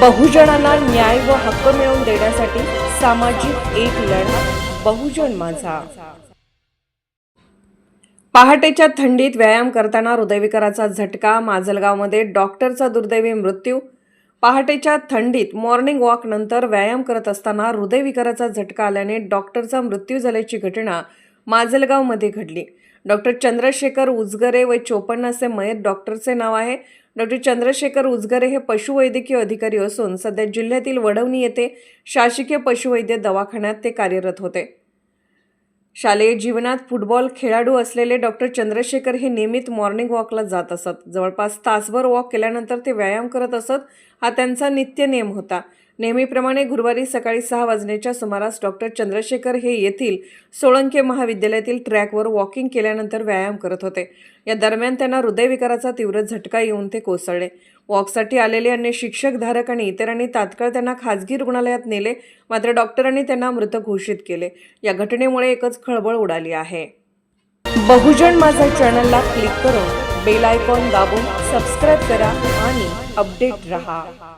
बहुजनांना न्याय व हक्क मिळवून देण्यासाठी सामाजिक एक लढा बहुजन माझा. पहाटेच्या थंडीत व्यायाम करताना हृदयविकाराचा झटका माजलगावमध्ये डॉक्टरचा दुर्दैवी मृत्यू. पहाटेच्या थंडीत मॉर्निंग वॉक नंतर व्यायाम करत असताना हृदयविकाराचा झटका आल्याने डॉक्टरचा मृत्यू झाल्याची घटना माजलगावमध्ये घडली. डॉक्टर चंद्रशेखर उजगरे व चोपन्न असे मयत डॉक्टरचे नाव आहे. डॉक्टर चंद्रशेखर उजगरे हे पशुवैद्यकीय अधिकारी असून सध्या जिल्ह्यातील वडवणी येथे शासकीय पशुवैद्य दवाखान्यात ते कार्यरत होते. शालेय जीवनात फुटबॉल खेळाडू असलेले डॉक्टर चंद्रशेखर हे नियमित मॉर्निंग वॉकला जात असत. जवळपास तासभर वॉक केल्यानंतर ते व्यायाम करत असत. हा त्यांचा नित्य नियम होता. नेहमीप्रमाणे गुरुवारी सकाळी सहा वाजण्याच्या सुमारास डॉक्टर चंद्रशेखर हे येथील सोळंके महाविद्यालयातील ट्रॅकवर वॉकिंग केल्यानंतर व्यायाम करत होते. या दरम्यान त्यांना हृदयविकाराचा तीव्र झटका येऊन ते कोसळले. वॉकसाठी आलेले अन्य शिक्षक धारक आणि इतरांनी तात्काळ त्यांना खाजगी रुग्णालयात नेले मात्र डॉक्टरांनी त्यांना मृत घोषित केले. या घटनेमुळे एकच खळबळ उडाली आहे. बहुजन माझा चॅनलला क्लिक करून बेल आयकॉन दाबून सबस्क्राईब करा आणि अपडेट रहा.